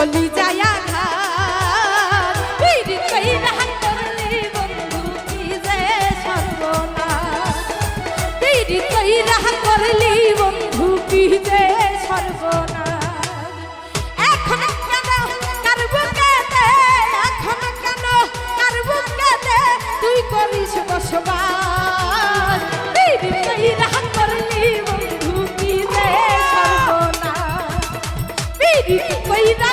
কলি যায়া ঘাট পিড়ি কইরা করলি বন্ধু কি যে সর্বনাশ। পিড়ি কইরা করলি বন্ধু কি যে সর্বনাশ। করিস বসবাস। পিড়ি করলি বন্ধু কি যে সর্বনাশ। কইরা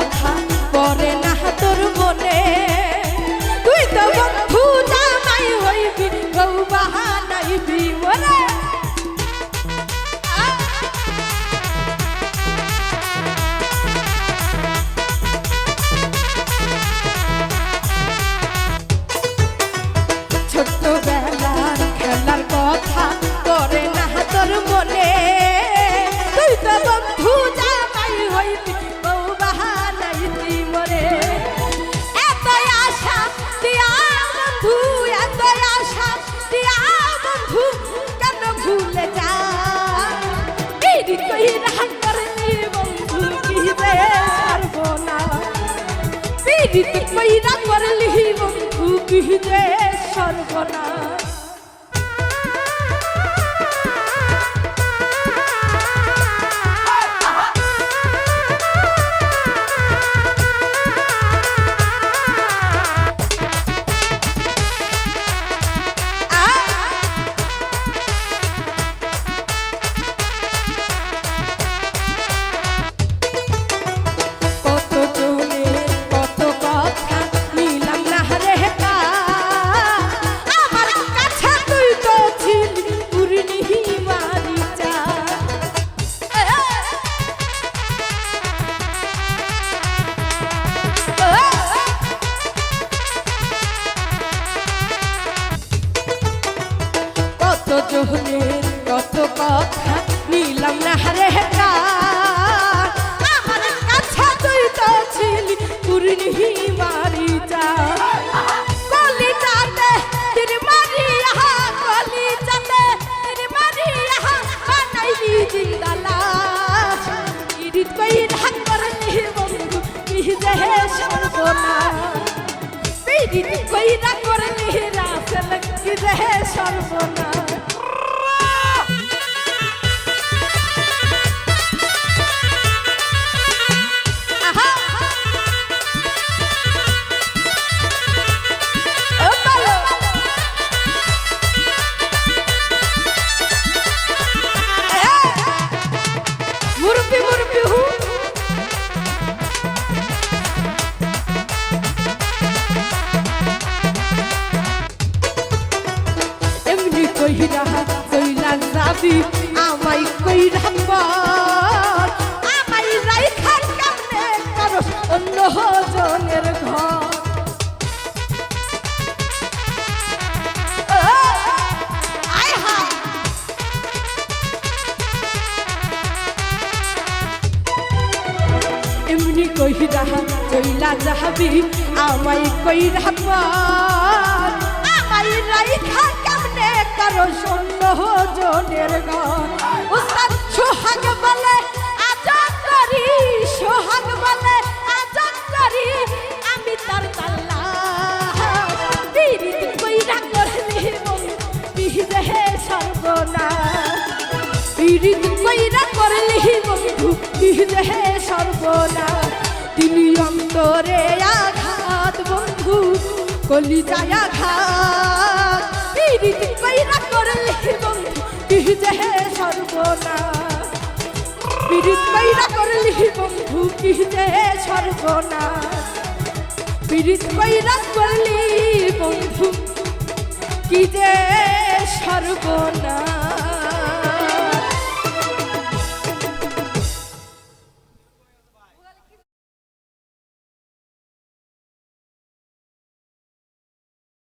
কথা পরে না তোর মনে। পীড়িত কইরা করলি বন্ধু বিহে সর্বনাশ। কত কত কথা নিলাম না রে আমার কাছে তুই তো ছিলি পুরনি মারি যা কলি যাতে তির মারিয়া কলি যাতে তির এমনি কইরা কইলা যাবি আমাই কইরা আমাই রাইখা কেমনে করো শূন্য জনের ঘর উস্তাদ সোহাগ বলে, আজাদ করি, সোহাগ বলে, আজাদ করি, আমি তার তাল্লা পিরিত কইরা করলি বিহে সর্বনাশ। পীড়িত কইরা করলি বন্ধু বিহে সর্বনাশ তিনি অন্তরে আঘাত, বন্ধু কলি যায় আঘাত। পীড়িত কইরা করলি বন্ধু বিহে সর্বনাশ পীড়িত কইরা করলি বন্ধু বিহে সর্বনাশ পীড়িত কইরা করলি বন্ধু, কি যে সর্বনা।